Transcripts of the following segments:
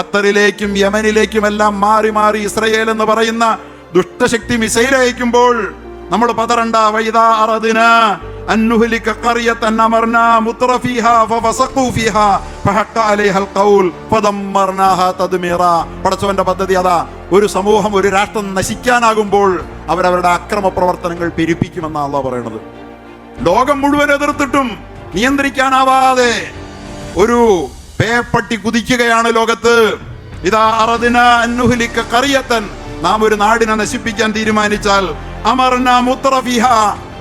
ഖത്തറിലേക്കും യമനിലേക്കും എല്ലാം മാറി മാറി ഇസ്രയേൽ എന്ന് പറയുന്ന ദുഷ്ടശക്തി മിസൈൽ അയക്കുമ്പോൾ നമ്മൾ പതറണ്ട വൈദാ അറദിന ഫഫസഖു ഫീഹാ ഫഹഖ ഖൗൽ പടച്ചവന്റെ പദ്ധതി അതാ ഒരു സമൂഹം ഒരു രാഷ്ട്രം നശിക്കാനാകുമ്പോൾ അവരവരുടെ അക്രമ പ്രവർത്തനങ്ങൾ പെരുപ്പിക്കുമെന്നാണ് അള്ളാഹ് പറയുന്നത് ലോകം മുഴുവൻ എതിർത്തിട്ടും നിയന്ത്രിക്കാനാവാതെ ഒരു പേപ്പട്ടി കുതിക്കുകയാണ് ലോകത്ത്. ഇതാ അറദിന അന്നുഹലിക്ക കറിയത്തൻ. നാം ഒരു നാടിനെ നശിപ്പിക്കാൻ തീരുമാനിച്ചാൽ അമർന മുത്രഫിഹ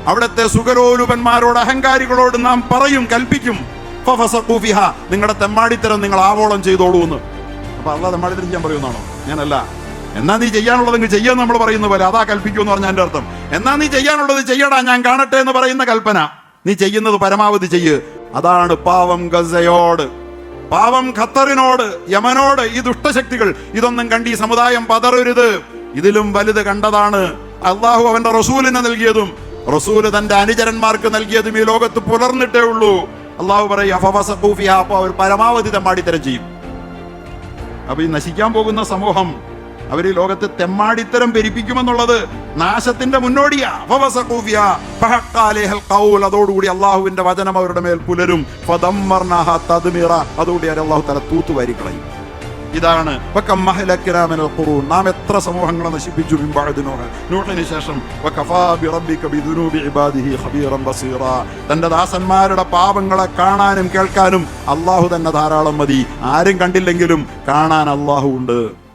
അവിടുത്തെ സുഖലോലുപന്മാരോട് അഹങ്കാരികളോട് നാം പറയും കൽപ്പിക്കും. ഫഫസഖൂ ഫിഹ. നിങ്ങളുടെ തെമ്മാടിത്തരം നിങ്ങൾ ആവോളം ചെയ്തോളൂ എന്ന് അപ്പൊ അള്ളാഹ് തെമ്മാടിത്തരം ചെയ്യാൻ പറയുമെന്നാണോ? ഞാനല്ല. എന്നാ നീ ചെയ്യാനുള്ളതെങ്കിൽ ചെയ്യാൻ നമ്മൾ പറയുന്ന പോലെ. അതാ കൽപ്പിക്കൂ എന്ന് പറഞ്ഞ എന്റെ അർത്ഥം. എന്നാ നീ ചെയ്യാനുള്ളത് ചെയ്യടാ ഞാൻ കാണട്ടെ എന്ന് പറയുന്ന കൽപ്പന. നീ ചെയ്യുന്നത് പരമാവധി ചെയ്യ്. അതാണ് പാവം ഗസയോട്. പാവം ഖത്തറിനോട് യമനോട് ഈ ദുഷ്ടശക്തികൾ ഇതൊന്നും കണ്ട് ഈ സമുദായം പതറരുത്. ഇതിലും വലുത് കണ്ടതാണ് അള്ളാഹു അവന്റെ റസൂലിന് നൽകിയതും റസൂൽ തന്റെ അനുചരന്മാർക്ക് നൽകിയതും ഈ ലോകത്ത് പുലർന്നിട്ടേ ഉള്ളൂ. അള്ളാഹു പറയും അവർ പരമാവധി തമ്മാടിത്തരം ചെയ്യും. അപ്പൊ ഈ നശിക്കാൻ പോകുന്ന സമൂഹം അവർ ഈ ലോകത്ത് തെമ്മാടിത്തരം പെരിപ്പിക്കുമെന്നുള്ളത് നാശത്തിന്റെ മുന്നോടിയാ. അതോടുകൂടി അള്ളാഹുവിന്റെ വചനം അവരുടെ മേൽ പുലരും. അതോടുകൂടി അള്ളാഹു തല തൂത്തുവാരി കളയും ഇതാണ് നാം എത്ര സമൂഹങ്ങളെ നശിപ്പിച്ചു. ശേഷം. തന്റെ ദാസന്മാരുടെ പാപങ്ങളെ കാണാനും കേൾക്കാനും അള്ളാഹു തന്നെ ധാരാളം മതി ആരും കണ്ടില്ലെങ്കിലും കാണാൻ അള്ളാഹു ഉണ്ട്